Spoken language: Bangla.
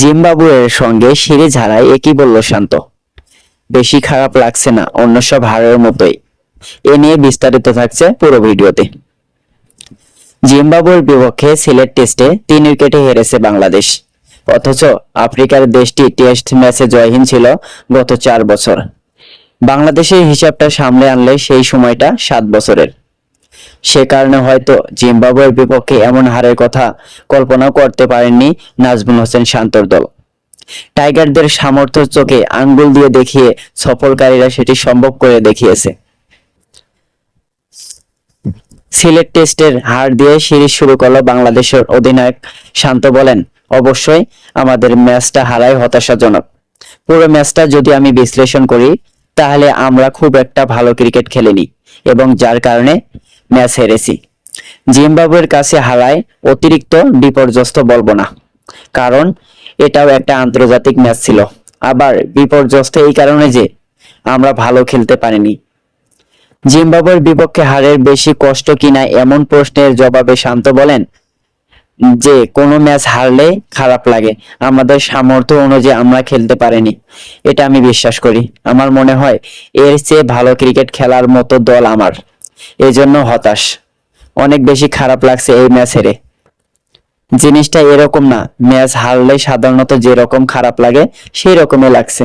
জিম্বাবুয়ের সঙ্গে সিরিজ হারায় একই বলল শান্ত। বেশি খারাপ লাগছে না, অন্য সব হারের মতোই। এ নিয়ে বিস্তারিত থাকছে পুরো ভিডিওতে। জিম্বাবুয়ের বিপক্ষে সিলেট টেস্টে তিন উইকেটে হেরেছে বাংলাদেশ। অথচ আফ্রিকার দেশটি টেস্ট ম্যাচে জয়হীন ছিল গত চার বছর। বাংলাদেশের হিসাবটা সামলে আনলে সেই সময়টা সাত বছরের। সে কারণে হয়তো জিম্বাবুয়ের বিপক্ষে এমন হারের কথা কল্পনা করতে পারেননি নাজমুল হোসেন শান্তর দল। টাইগারদের সামর্থ্য চোখে আঙ্গুল দিয়ে দেখিয়ে সফলকারীরা সেটি সম্ভব করে দেখিয়েছে। সিলেট টেস্টের হার দিয়ে সিরিজ শুরু করল বাংলাদেশের অধিনায়ক শান্ত বলেন, অবশ্যই আমাদের ম্যাচটা হারাই হতাশাজনক। পুরো ম্যাচটা যদি আমি বিশ্লেষণ করি, তাহলে আমরা খুব একটা ভালো ক্রিকেট খেলিনি এবং যার কারণে ম্যাচ হেরেছি। জিম্বাবুয়ের কাছে হারায় অতিরিক্ত বিপর্যস্ত বলব না কারণ এটাও একটা আন্তর্জাতিক ম্যাচ ছিল। আবার বিপর্যস্ত এই কারণে যে আমরা ভালো খেলতে পারিনি। জিম্বাবুয়ের বিপক্ষে হারের বেশি কষ্ট কিনা এমন প্রশ্নের জবাবে শান্ত বলেন যে, কোনো ম্যাচ হারলে খারাপ লাগে। আমাদের সামর্থ্য অনুযায়ী আমরা খেলতে পারিনি। এটা আমি বিশ্বাস করি। আমার মনে হয় এর চেয়ে ভালো ক্রিকেট খেলার মতো দল আমার। এজন্য হতাশ। অনেক বেশি খারাপ লাগছে এই ম্যাচ হেরে জিনিসটা এরকম না, ম্যাচ হারলে সাধারণত যেরকম খারাপ লাগে সেই রকমই লাগছে।